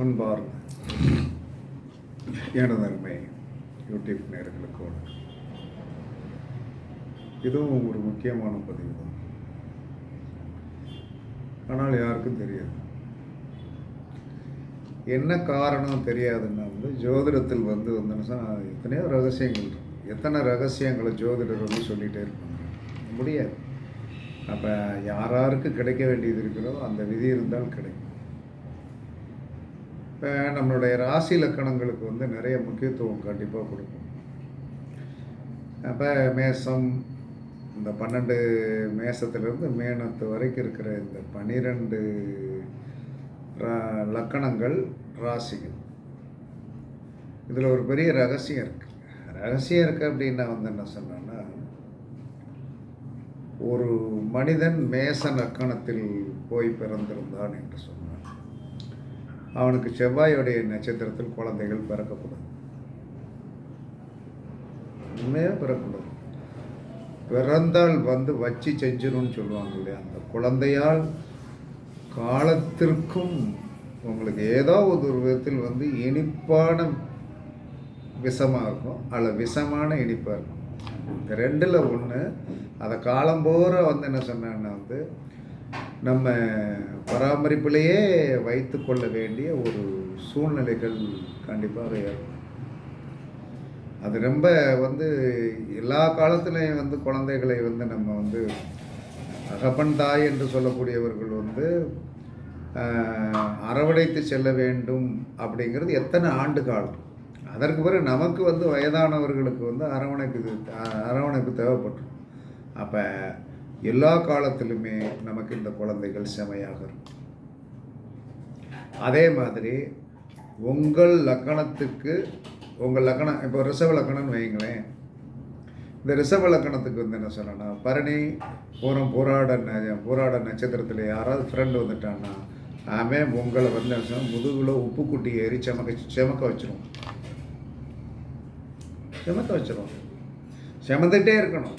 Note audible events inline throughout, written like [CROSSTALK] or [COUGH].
முன்பார்ந்த எனதன்மை YouTube நேர்களுக்கு இதுவும் ஒரு முக்கியமான பதிவு. தான் ஆனால் யாருக்கும் தெரியாது. என்ன காரணம் தெரியாதுன்னா வந்து ஜோதிடத்தில் வந்து வந்துன்னு எத்தனையோ ரகசியங்கள் இருக்கு. எத்தனை ரகசியங்களை ஜோதிடர் வந்து சொல்லிகிட்டே இருப்பாங்க. முடியாது. அப்போ யாராருக்கு கிடைக்க வேண்டியது இருக்கிறதோ அந்த விதி இருந்தால் கிடைக்கும். இப்போ நம்மளுடைய ராசி லக்கணங்களுக்கு வந்து நிறைய முக்கியத்துவம் கண்டிப்பாக கொடுக்கும். அப்போ மேசம் இந்த பன்னெண்டு மேசத்துலேருந்து மேனத்து வரைக்கும் இருக்கிற இந்த பன்னிரெண்டு லக்கணங்கள் ராசிகள். இதில் ஒரு பெரிய ரகசியம் இருக்குது ரகசியம் இருக்குது அப்படின்னா வந்து என்ன சொன்னேன்னா ஒரு மனிதன் மேச லக்கணத்தில் போய் பிறந்திருந்தான் என்று சொன்னான் அவனுக்கு செவ்வாயுடைய நட்சத்திரத்தில் குழந்தைகள் பிறக்கக்கூடாது. உண்மையாக பிறக்கக்கூடாது. பிறந்தால் வந்து வச்சு செஞ்சிடும்னு சொல்லுவாங்க இல்லையா? அந்த குழந்தையால் காலத்திற்கும் உங்களுக்கு ஏதோ ஒரு விதத்தில் வந்து இனிப்பான விஷமாக இருக்கும் அல்ல விஷமான இனிப்பாக இருக்கும். இந்த ரெண்டில் ஒன்று அதை காலம்போற வந்து என்ன சொன்னான்னா வந்து நம்ம பராமரிப்பிலேயே வைத்து கொள்ள வேண்டிய ஒரு சூழ்நிலைகள் கண்டிப்பாக ஏற்படும். அது ரொம்ப வந்து எல்லா காலத்துலேயும் வந்து குழந்தைகளை வந்து நம்ம வந்து அகப்பன் தாய் என்று சொல்லக்கூடியவர்கள் வந்து அரவணைத்து செல்ல வேண்டும் அப்படிங்கிறது எத்தனை ஆண்டு காலம்? அதற்கு பிறகு நமக்கு வந்து வயதானவர்களுக்கு வந்து அரவணைப்பு அரவணைப்பு தேவைப்பட்டுரும். அப்போ எல்லா காலத்திலுமே நமக்கு இந்த குழந்தைகள் செமையாக இருக்கும். அதே மாதிரி உங்கள் லக்கணத்துக்கு உங்கள் லக்கணம் இப்போ ரிசவ லக்கணம்னு வைங்களேன் இந்த ரிசவ லக்கணத்துக்கு வந்து என்ன சொல்லணும்னா பரணி பூரம் போராட போராட நட்சத்திரத்தில் யாராவது ஃப்ரெண்டு வந்துட்டான்னா அவன் உங்களை வந்து முதுகில் உப்பு குட்டி ஏறி செமக்க செமக்க வச்சிரும் செமக்க வச்சிரும் செமந்துட்டே இருக்கணும்.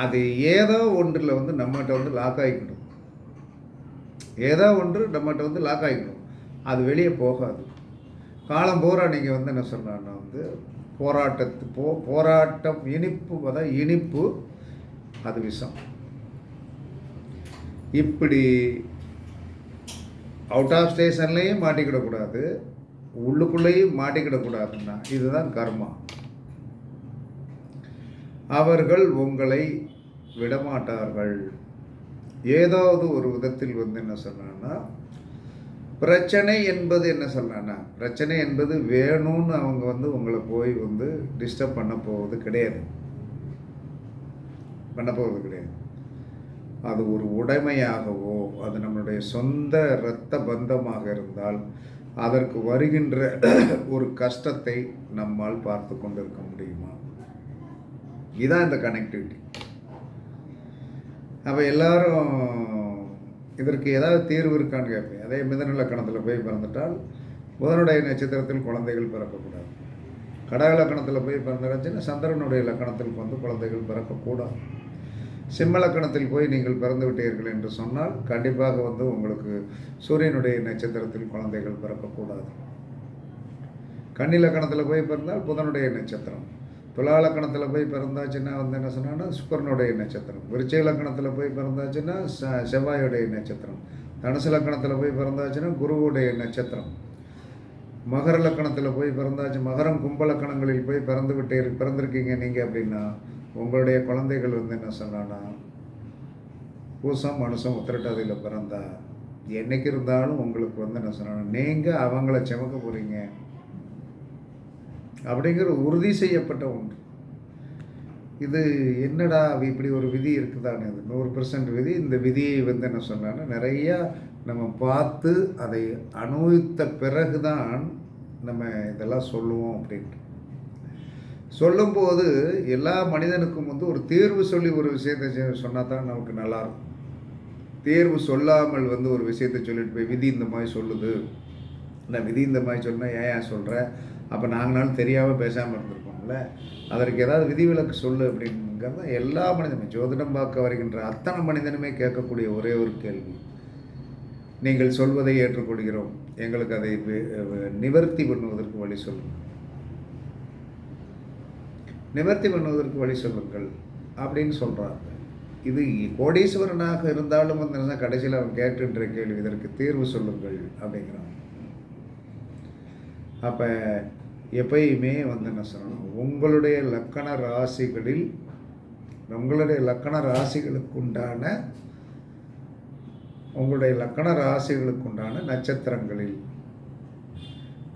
அது ஏதோ ஒன்றில் வந்து நம்மகிட்ட வந்து லாக் ஆகிக்கணும். ஏதோ ஒன்று நம்மகிட்ட வந்து லாக் ஆகிக்கணும். அது வெளியே போகாது. காலம் பூரா நீங்கள் வந்து என்ன சொன்னான்னா வந்து போராட்டத்து போ போராட்டம் இனிப்பு அதான் இனிப்பு அது விஷம். இப்படி அவுட் ஆஃப் ஸ்டேஷன்லேயும் மாட்டிக்கிடக்கூடாது. உள்ளுக்குள்ளேயும் மாட்டிக்கிடக்கூடாதுன்னா இதுதான் கர்மா. அவர்கள் உங்களை விடமாட்டார்கள். ஏதாவது ஒரு விதத்தில் வந்து என்ன சொன்னான்னா பிரச்சனை என்பது என்ன சொன்னான்னா பிரச்சனை என்பது வேணும்னு அவங்க வந்து உங்களை போய் வந்து டிஸ்டர்ப் பண்ண போவது கிடையாது. பண்ண போவது கிடையாது. அது ஒரு உடைமையாகவோ அது நம்மளுடைய சொந்த இரத்த பந்தமாக இருந்தால் அதற்கு வருகின்ற ஒரு கஷ்டத்தை நம்மால் பார்த்து கொண்டிருக்க முடியுமா? இதுதான் இந்த கனெக்டிவிட்டி அப்போ எல்லாரும் இதற்கு ஏதாவது தீர்வு இருக்கான்னு கேட்பேன். அதே மிதன லக்கணத்தில் போய் பிறந்துட்டால் புதனுடைய நட்சத்திரத்தில் குழந்தைகள் பிறக்கக்கூடாது. கடக லக்கணத்தில் போய் பிறந்துச்சுன்னா சந்திரனுடைய லக்கணத்தில் வந்து குழந்தைகள் பிறக்கக்கூடாது. சிம்ம லக்கணத்தில் போய் நீங்கள் பிறந்து விட்டீர்கள் என்று சொன்னால் கண்டிப்பாக வந்து உங்களுக்கு சூரியனுடைய நட்சத்திரத்தில் குழந்தைகள் பிறக்கக்கூடாது. கன்னி லக்கணத்தில் போய் பிறந்தால் புதனுடைய நட்சத்திரம். துலாலக்கணத்தில் போய் பிறந்தாச்சுன்னா வந்து என்ன சொன்னான்னா சுக்கரனுடைய நட்சத்திரம். விருச்சை லக்கணத்தில் போய் பிறந்தாச்சுன்னா ச செவ்வாயுடைய நட்சத்திரம். தனுசு லக்கணத்தில் போய் பிறந்தாச்சுன்னா குருவுடைய நட்சத்திரம். மகர லக்கணத்தில் போய் பிறந்தாச்சு மகரம் கும்ப லக்கணங்களில் போய் பிறந்து விட்டே பிறந்திருக்கீங்க நீங்கள் அப்படின்னா உங்களுடைய குழந்தைகள் வந்து என்ன சொன்னான்னா பூசம் மனுஷம் உத்திரட்டாதியில் பிறந்தா என்னைக்கு இருந்தாலும் உங்களுக்கு வந்து என்ன சொன்னாங்க நீங்கள் அவங்கள செமக்க போகிறீங்க அப்படிங்கிற உறுதி செய்யப்பட்ட ஒன்று. இது என்னடா இப்படி ஒரு விதி இருக்குதானே அது நூறு பெர்சன்ட் விதி. இந்த விதியை வந்து என்ன சொன்னான்னா நிறையா நம்ம பார்த்து அதை அனுபவித்த பிறகு தான் நம்ம இதெல்லாம் சொல்லுவோம் அப்படின்ட்டு. சொல்லும்போது எல்லா மனிதனுக்கும் வந்து ஒரு தேர்வு சொல்லி ஒரு விஷயத்தை சொன்னால் தான் நமக்கு நல்லாயிருக்கும். தேர்வு சொல்லாமல் வந்து ஒரு விஷயத்தை சொல்லிட்டு போய் விதி இந்த மாதிரி சொல்லுது. நான் விதி இந்த மாதிரி சொன்னால் ஏன் ஏன் சொல்கிறேன் அப்போ நாங்களாலும் தெரியாமல் பேசாமல் இருந்திருக்கோம்ல அதற்கு ஏதாவது விதிவிலக்கு சொல்லு அப்படிங்கிறத எல்லா மனிதனுமே ஜோதிடம் பார்க்க வருகின்ற அத்தனை மனிதனுமே கேட்கக்கூடிய ஒரே ஒரு கேள்வி. நீங்கள் சொல்வதை ஏற்றுக்கொள்கிறோம். எங்களுக்கு அதை நிவர்த்தி பண்ணுவதற்கு வழி சொல்லுங்கள். நிவர்த்தி பண்ணுவதற்கு வழி சொல்லுங்கள் அப்படின்னு சொல்கிறாங்க இது கோடீஸ்வரனாக இருந்தாலும் வந்து கடைசியில் அவன் கேட்டுன்ற கேள்வி இதற்கு தீர்வு சொல்லுங்கள் அப்படிங்கிறான். அப்போ எப்பயுமே வந்து என்ன சொல்லணும் உங்களுடைய லக்கண ராசிகளில் உங்களுடைய லக்கண ராசிகளுக்கு உண்டான உங்களுடைய லக்கண ராசிகளுக்கு உண்டான நட்சத்திரங்களில்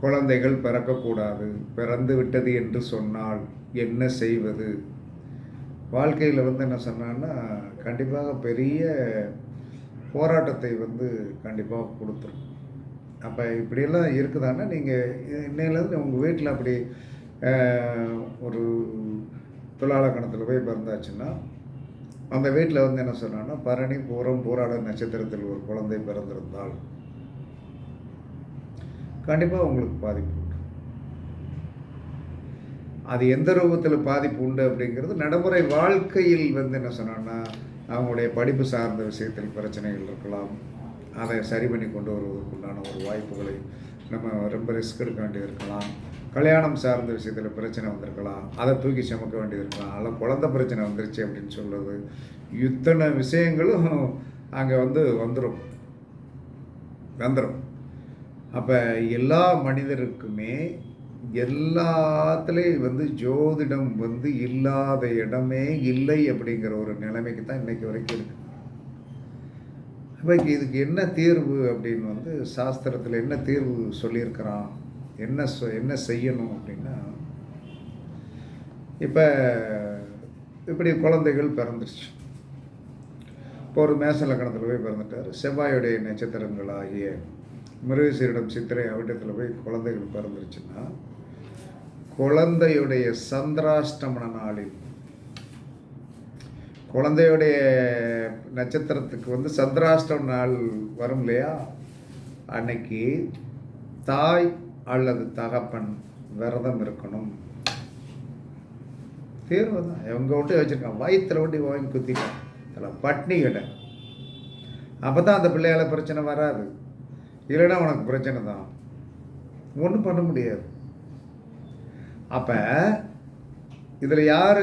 குழந்தைகள் பிறக்கக்கூடாது பிறந்து விட்டது என்று சொன்னால் என்ன செய்வது? வாழ்க்கையில் வந்து என்ன சொன்னான்னா கண்டிப்பாக பெரிய போராட்டத்தை வந்து கண்டிப்பாக கொடுத்துரும். அப்போ இப்படியெல்லாம் இருக்குதான்னா நீங்கள் இன்னையிலேருந்து உங்கள் வீட்டில் அப்படி ஒரு துலால கணத்தில் போய் பிறந்தாச்சுன்னா அந்த வீட்டில் வந்து என்ன சொன்னான்னா பரணி பூரம் பூராட நட்சத்திரத்தில் ஒரு குழந்தை பிறந்திருந்தால் கண்டிப்பாக உங்களுக்கு பாதிப்பு உண்டு. அது எந்த ரூபத்தில் பாதிப்பு உண்டு அப்படிங்கிறது நடைமுறை வாழ்க்கையில் வந்து என்ன சொன்னான்னா அவங்களுடைய படிப்பு சார்ந்த விஷயத்தில் பிரச்சனைகள் இருக்கலாம். அதை சரி பண்ணி கொண்டு வருவதற்குண்டான ஒரு வாய்ப்புகளை நம்ம ரொம்ப ரிஸ்க் எடுக்க வேண்டியிருக்கலாம் கல்யாணம் சார்ந்த விஷயத்தில் பிரச்சனை வந்திருக்கலாம். அதை தூக்கி சுமக்க வேண்டியிருக்கலாம் அல்ல குழந்தை பிரச்சனை வந்துருச்சு அப்படின்னு சொல்கிறது இத்தனை விஷயங்களும் அங்கே வந்து வந்துடும் வந்துடும் அப்போ எல்லா மனிதருக்குமே எல்லாத்துலேயும் வந்து ஜோதிடம் வந்து இல்லாத இடமே இல்லை அப்படிங்கிற ஒரு நிலைமைக்கு தான் இன்றைக்கி வரைக்கும் இருக்குது இப்போ இதுக்கு என்ன தீர்வு அப்படின்னு வந்து சாஸ்திரத்தில் என்ன தீர்வு சொல்லியிருக்கிறான்? என்ன சொ என்ன செய்யணும் அப்படின்னா இப்போ இப்படி குழந்தைகள் பிறந்துருச்சு. இப்போ ஒரு மேச லக்கணத்தில் போய் பிறந்துட்டார். செவ்வாயுடைய நட்சத்திரங்களாகிய மிருகசீரிடம் சித்திரை அவிட்டத்தில் போய் குழந்தைகள் பிறந்துருச்சுன்னா குழந்தையுடைய சந்திராஷ்டமன நாளில் குழந்தையுடைய நட்சத்திரத்துக்கு வந்து சந்திராஷ்டம் நாள் வரும் இல்லையா? அன்னைக்கு தாய் அல்லது தகப்பன் விரதம் இருக்கணும். தீர்வு தான். எங்க விட்டு வச்சுருக்கான் வயிற்றில் ஒட்டி வாங்கி குத்திட்டான். அதில் பட்னி கடை அப்போ தான் அந்த பிள்ளையால பிரச்சனை வராது. இல்லைன்னா உனக்கு பிரச்சனை தான். ஒன்றும் பண்ண முடியாது. அப்போ இதில் யார்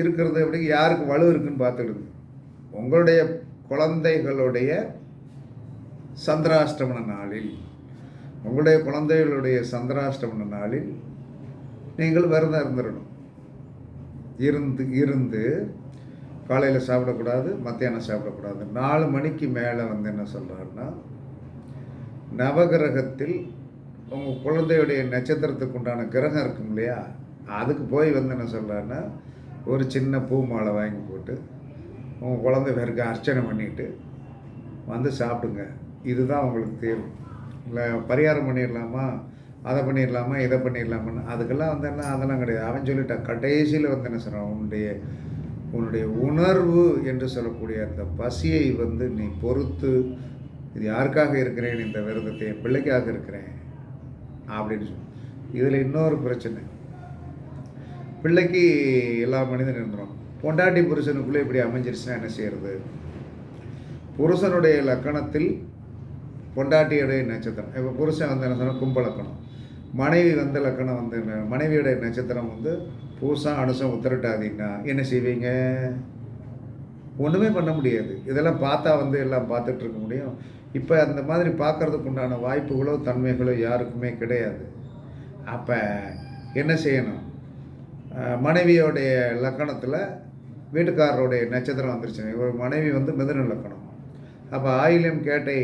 இருக்கிறது அப்படிங்க யாருக்கு வலு இருக்குன்னு பார்த்துடுது உங்களுடைய குழந்தைகளுடைய சந்திராஷ்டமன நாளில் உங்களுடைய குழந்தைகளுடைய சந்திராஷ்டமன நாளில் நீங்கள் விரதம் இருந்துடணும். இருந்து இருந்து காலையில் சாப்பிடக்கூடாது மத்தியானம் சாப்பிடக்கூடாது. நாலு மணிக்கு மேலே வந்து என்ன சொல்கிறாருன்னா நவகிரகத்தில் உங்கள் குழந்தையுடைய நட்சத்திரத்துக்கு உண்டான கிரகம் இருக்கும் இல்லையா அதுக்கு போய் வந்து என்ன சொல்கிறேன்னா ஒரு சின்ன பூ மாலை வாங்கி போட்டு உங்கள் குழந்தை பேருக்கு அர்ச்சனை பண்ணிட்டு வந்து சாப்பிடுங்க. இதுதான் உங்களுக்கு தீர்வு இல்லை பரிகாரம் பண்ணிடலாமா? அதை பண்ணிடலாமா? இதை பண்ணிடலாமான்னு. அதுக்கெல்லாம் வந்து என்ன அதெல்லாம் கிடையாது. அவன் சொல்லிட்டான் கடைசியில் வந்து என்ன சொல்கிறான் உன்னுடைய உன்னுடைய உணர்வு என்று சொல்லக்கூடிய அந்த பசியை வந்து நீ பொறுத்து இது யாருக்காக இருக்கிறேன் இந்த விரதத்தை என் பிள்ளைக்காக இருக்கிறேன் அப்படின்னு சொல்லி. இதில் இன்னொரு பிரச்சனை. பிள்ளைக்கு எல்லா மனிதனும் இருந்துடும் பொண்டாட்டி புருஷனுக்குள்ளே இப்படி அமைஞ்சிருச்சுன்னா என்ன செய்யறது? புருஷனுடைய லக்கணத்தில் பொண்டாட்டியுடைய நட்சத்திரம். இப்போ புருஷன் வந்து என்ன சொன்னால் கும்பலக்கணம் மனைவி வந்த லக்கணம் வந்து என்ன? மனைவியுடைய நட்சத்திரம் வந்து பூசம் அனுசம் உத்தரட்டாதீங்கன்னா என்ன செய்வீங்க? ஒன்றுமே பண்ண முடியாது. இதெல்லாம் பார்த்தா வந்து எல்லாம் பார்த்துட்டு இருக்க முடியும். இப்போ அந்த மாதிரி பார்க்கறதுக்கு உண்டான வாய்ப்புகளோ தன்மைகளோ யாருக்குமே கிடையாது. அப்போ என்ன செய்யணும்? மனைவியோடைய லக்கணத்தில் வீட்டுக்காரருடைய நட்சத்திரம் வந்துருச்சு. ஒரு மனைவி வந்து மிதுன லக்கணம். அப்போ ஆயிலியம் கேட்டை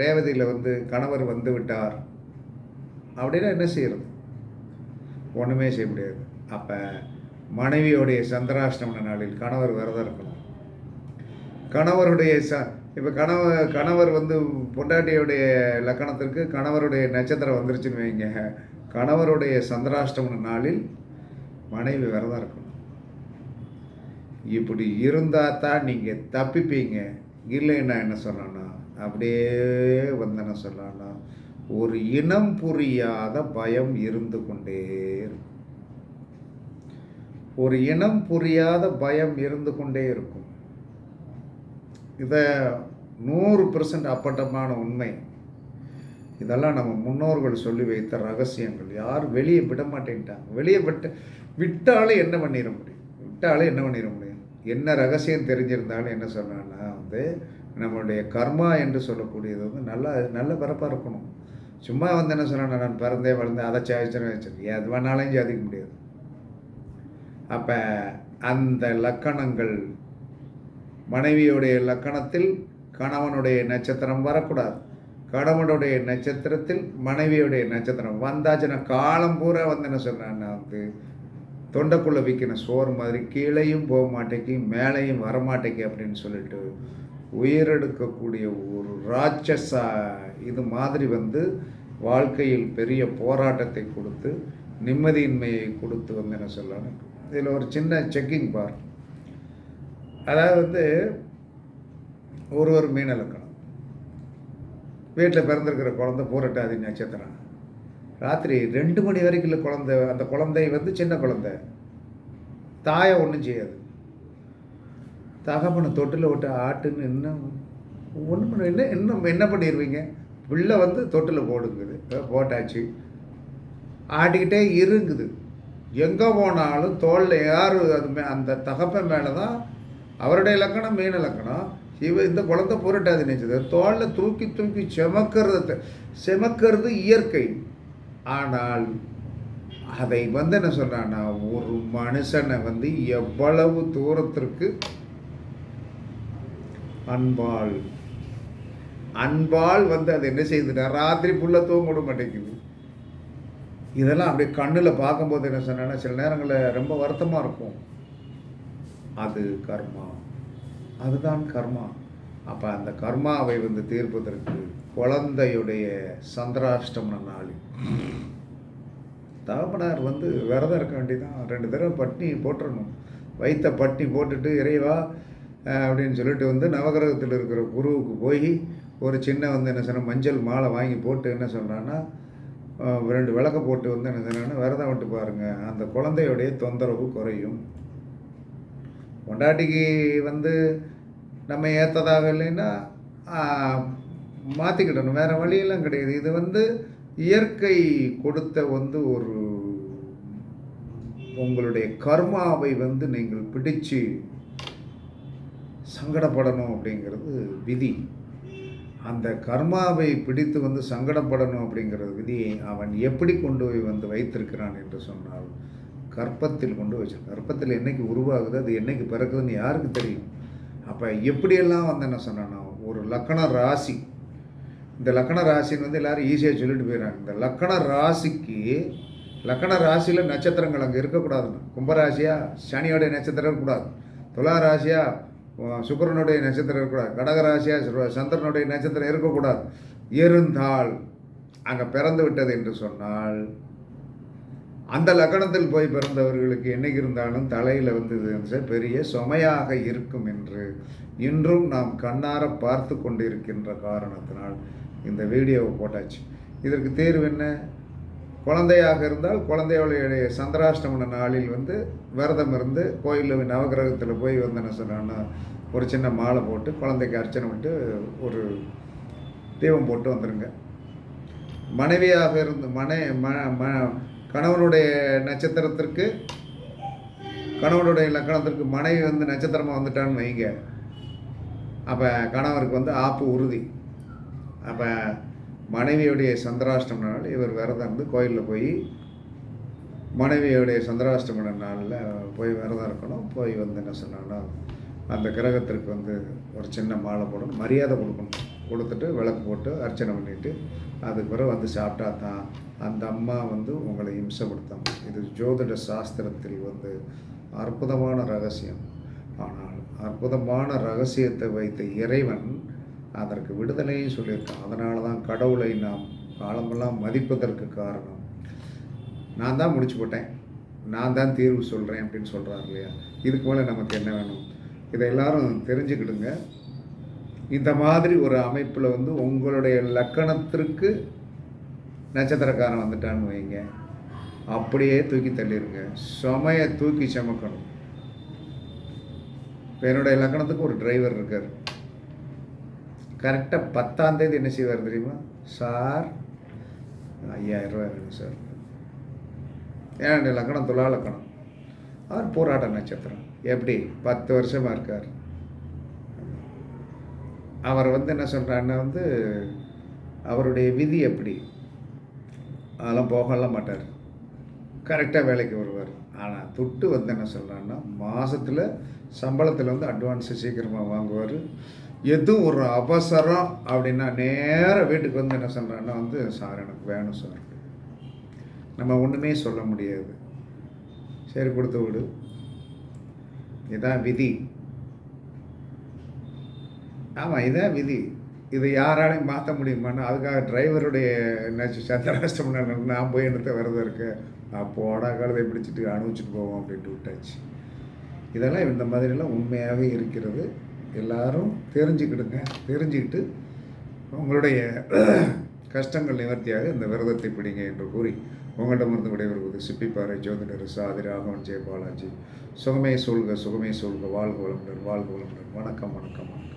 ரேவதியில் வந்து கணவர் வந்து விட்டார் அப்படின்னா என்ன செய்கிறது ஒன்றுமே செய்ய முடியாது. அப்போ மனைவியோடைய சந்திராஷ்டமன நாளில் கணவர் விரதம் இருக்கணும். கணவருடைய ச இப்போ கணவர் கணவர் வந்து பொண்டாட்டியுடைய லக்கணத்திற்கு கணவருடைய நட்சத்திரம் வந்துருச்சுன்னு வைங்க. கணவருடைய சந்திராஷ்டமன நாளில் மனைவி விரதம் இருக்கணும். இப்படி இருந்தால் தான் நீங்கள் தப்பிப்பீங்க. இல்லைன்னா என்ன சொல்லணும் அப்படியே வந்தன சொல்லணும் ஒரு இனம் புரியாத பயம் இருந்து கொண்டே இருக்கும். ஒரு இனம் புரியாத பயம் இருந்து கொண்டே இருக்கும். இதை நூறு பெர்சன்ட் அப்பட்டமான உண்மை. இதெல்லாம் நம்ம முன்னோர்கள் சொல்லி வைத்த ரகசியங்கள். யாரும் வெளியே விட மாட்டேன்ட்டாங்க. வெளியே விட்டு விட்டாலே என்ன பண்ணிட முடியும்? விட்டாலே என்ன பண்ணிட முடியும்? என்ன ரகசியம் தெரிஞ்சிருந்தாலும் என்ன சொன்னான்னா வந்து நம்மளுடைய கர்மா என்று சொல்லக்கூடியது வந்து நல்லா நல்ல பிறப்பாக இருக்கணும். சும்மா வந்து என்ன சொன்னா நான் பிறந்தே வளர்ந்தேன் அதை சாதிச்சேன்னு வச்சிருக்கேன் எது வேணாலும் சாதிக்க முடியாது. அப்போ அந்த லக்கணங்கள் மனைவியுடைய லக்கணத்தில் கணவனுடைய நட்சத்திரம் வரக்கூடாது. கணவனுடைய நட்சத்திரத்தில் மனைவியுடைய நட்சத்திரம். வந்தாச்சுன்னா காலம் பூரா வந்து என்ன சொன்னான்னா வந்து தொண்டைக்குள்ளே விற்கின சோறு மாதிரி கீழேயும் போக மாட்டேங்கி மேலேயும் வரமாட்டேங்கி அப்படின்னு சொல்லிட்டு உயிரெடுக்கக்கூடிய ஒரு ராட்சச இது மாதிரி வந்து வாழ்க்கையில் பெரிய போராட்டத்தை கொடுத்து நிம்மதியின்மையை கொடுத்து வந்து என்ன சொல்லணும் இதில் ஒரு சின்ன செக்கிங் பார். அதாவது வந்து ஒரு ஒரு மீன இலக்கணம். வீட்டில் பிறந்திருக்கிற குழந்தை பூரட்டாதி நட்சத்திரம். ராத்திரி ரெண்டு மணி வரைக்கும் இல்லை குழந்தை அந்த குழந்தை வந்து சின்ன குழந்தை. தாயை ஒன்றும் செய்யாது. தகப்பனை தொட்டில் விட்டு ஆட்டுன்னு இன்னும் ஒன்றும் பண்ண என்ன இன்னும் என்ன பண்ணிடுவீங்க பிள்ளை வந்து தொட்டில் போடுங்குது போட்டாச்சு. ஆட்டிக்கிட்டே இருங்குது. எங்கே போனாலும் தோளில் யார் அது மே அந்த தகப்பன் மேலே தான் அவருடைய இலக்கணம் மீன இலக்கணம் இவ இந்த குழந்தை புரட்டாது நினைச்சது. தோளில் தூக்கி தூக்கி செமக்கிறது செமக்கிறது இயற்கை. ஆனால் அதை வந்து என்ன சொல்கிறான்னா ஒரு மனுஷனை வந்து எவ்வளவு தூரத்திற்கு அன்பால் அன்பால் வந்து அது என்ன செய்யுதுன்னா ராத்திரி புள்ள தூங்க விட மாட்டேங்குது. இதெல்லாம் அப்படியே கண்ணில் பார்க்கும்போது என்ன சொன்னேன்னா சில நேரங்களில் ரொம்ப வருத்தமாக இருக்கும். அது கர்மா. அதுதான் கர்மா. அப்போ அந்த கர்மாவை வந்து தீர்ப்பதற்கு குழந்தையுடைய சந்திராஷ்டம நாளி. தகப்பனார் வந்து விரதம் இருக்க வேண்டிதான் ரெண்டு தடவை பட்னி போட்டுறணும். வைத்த பட்னி போட்டுட்டு இறைவா அப்படின்னு சொல்லிட்டு வந்து நவகிரகத்தில் இருக்கிற குருவுக்கு போய் ஒரு சின்ன வந்து என்ன சொன்ன மஞ்சள் மாலை வாங்கி போட்டு என்ன சொல்கிறான்னா ரெண்டு விளக்க போட்டு வந்து என்ன சொன்னான்னா விரதம் விட்டு பாருங்கள் அந்த குழந்தையுடைய தொந்தரவு குறையும். பொண்டாட்டிக்கு வந்து நம்ம ஏற்றதாக இல்லைன்னா மாற்றிக்கிடணும் வேறு வழியெல்லாம் கிடையாது. இது வந்து இயற்கை கொடுத்த வந்து ஒரு உங்களுடைய கர்மாவை வந்து நீங்கள் பிடிச்சு சங்கடப்படணும் அப்படிங்கிறது விதி. அந்த கர்மாவை பிடித்து வந்து சங்கடப்படணும் அப்படிங்கிறது விதியை அவன் எப்படி கொண்டு போய் வந்து வைத்திருக்கிறான் என்று சொன்னால் கற்பத்தில் கொண்டு வச்சு கற்பத்தில் என்னைக்கு உருவாகுது அது என்னைக்கு பிறக்குதுன்னு யாருக்கு தெரியும்? அப்போ எப்படியெல்லாம் வந்து என்ன சொன்னான்னா ஒரு லக்கண ராசி இந்த லக்கண ராசின்னு வந்து எல்லாரும் ஈஸியாக சொல்லிட்டு போயிடறாங்க. இந்த லக்கண ராசிக்கு லக்கண ராசியில் நட்சத்திரங்கள் அங்கே இருக்கக்கூடாதுன்னு. கும்பராசியா சனியோடைய நட்சத்திரம் இருக்கக்கூடாது. துலா ராசியா சுக்கரனுடைய சுக்கிரனுடைய நட்சத்திரம் இருக்கக்கூடாது. கடக ராசியா சந்திரனுடைய நட்சத்திரம் இருக்கக்கூடாது. இருந்தால் அங்கே பிறந்து விட்டது என்று சொன்னால் அந்த லக்கணத்தில் போய் பிறந்தவர்களுக்கு என்னைக்கு இருந்தாலும் தலையில் வந்தது வந்து பெரிய சுமையாக இருக்கும் என்று இன்றும் நாம் கண்ணார பார்த்து கொண்டிருக்கின்ற காரணத்தினால் இந்த வீடியோவை போட்டாச்சு. இதற்கு தேர்வு என்ன? குழந்தையாக இருந்தால் குழந்தையோடைய சந்திராஷ்டமன நாளில் வந்து விரதம் இருந்து கோயிலில் நவகிரகத்தில் போய் வந்து என்ன சொன்னான்னா ஒரு சின்ன மாலை போட்டு குழந்தைக்கு அர்ச்சனை விட்டு ஒரு தீபம் போட்டு வந்துடுங்க மனைவியாக இருந்து மனை ம ம கணவனுடைய நட்சத்திரத்திற்கு கணவனுடைய லக்கணத்திற்கு மனைவி வந்து நட்சத்திரமாக வந்துட்டான்னு வைங்க. அப்போ கணவருக்கு வந்து ஆப்பு உறுதி. அப்போ மனைவியுடைய சந்திராஷ்டம நாள் இவர் விரதம் இருந்து கோயிலில் போய் மனைவியுடைய சந்திராஷ்டம நாளில் போய் விரதம் இருக்கணும். போய் வந்து என்ன சொன்னாங்கன்னா அந்த கிரகத்திற்கு வந்து ஒரு சின்ன மாலை போடணும். மரியாதை கொடுக்கணும். கொடுத்துட்டு விளக்கு போட்டு அர்ச்சனை பண்ணிட்டு அதுக்கு பிறகு வந்து சாப்பிட்டா தான் அந்த அம்மா வந்து உங்களை இம்சப்படுத்தாம. இது ஜோதிட சாஸ்திரத்தில் வந்து அற்புதமான ரகசியம். ஆனால் அற்புதமான ரகசியத்தை வைத்த இறைவன் அதற்கு விடுதலையும் சொல்லியிருக்கான். அதனால தான் கடவுளை நாம் காலமெல்லாம் மதிப்பதற்கு காரணம். நான் தான் முடிச்சு போட்டேன். நான் தான் தீர்வு சொல்கிறேன் அப்படின்னு சொல்கிறார் இல்லையா? இதுக்கு மேலே நமக்கு என்ன வேணும்? இதை எல்லாரும் தெரிஞ்சுக்கிடுங்க. இந்த மாதிரி ஒரு அமைப்பில் வந்து உங்களுடைய லக்கணத்திற்கு நட்சத்திரக்காரன் வந்துட்டான்னு வைங்க. அப்படியே தூக்கி தள்ளிடுங்க சுமையை தூக்கி சுமக்கணும். என்னுடைய லக்கணத்துக்கு ஒரு டிரைவர் இருக்கார். கரெக்டாக பத்தாந்தேதி என்ன செய்வார் தெரியுமா? சார் ஐயாயிரரூவா இருக்குது சார். ஏன் லக்கணம் துலா லக்கணம். அவர் போராட்ட நட்சத்திரம். எப்படி? பத்து வருஷமாக இருக்கார். அவர் வந்து என்ன சொல்கிறாருன்னா வந்து அவருடைய விதி எப்படி? அதெல்லாம் போகலாம் மாட்டார். கரெக்டாக வேலைக்கு வருவார். ஆனால் துட்டு வந்து என்ன சொல்கிறான்னா மாதத்தில் சம்பளத்தில் வந்து அட்வான்ஸு சீக்கிரமாக வாங்குவார். எதுவும் ஒரு அவசரம் அப்படின்னா நேராக வீட்டுக்கு வந்து என்ன சொல்கிறான்னா வந்து சார் எனக்கு வேணும் சார். நம்ம ஒன்றுமே சொல்ல முடியாது. சரி கொடுத்து விடு. இதான் விதி. ஆமாம் இதான் விதி. இதை யாராலையும் மாற்ற முடியுமான்னு அதுக்காக டிரைவருடைய என்னாச்சு சந்திராஷ்டமம் நான் போய் என்னத்த விரதம் இருக்கு போடா கழுதை பிடிச்சிட்டு அனுபவிச்சுட்டு போவோம் அப்படின்ட்டு விட்டாச்சு. இதெல்லாம் இந்த மாதிரிலாம் உண்மையாகவே இருக்கிறது. எல்லாரும் தெரிஞ்சுக்கிடுங்க. தெரிஞ்சுக்கிட்டு உங்களுடைய [CLEARS THROAT] கஷ்டங்கள் நிவர்த்தியாக இந்த விரதத்தை பிடிங்க என்று கூறி உங்களிடமிருந்து விடைபெறுவது சிப்பிப்பாறை ஜோதிடர் சாதி ராகவன் ஜெயபாலாஜி. சுகமே சொல்க சுகமே சொல்க வாழ்க வளமுடன் வாழ்க வளமுடன். வணக்கம் வணக்கம் வணக்கம்.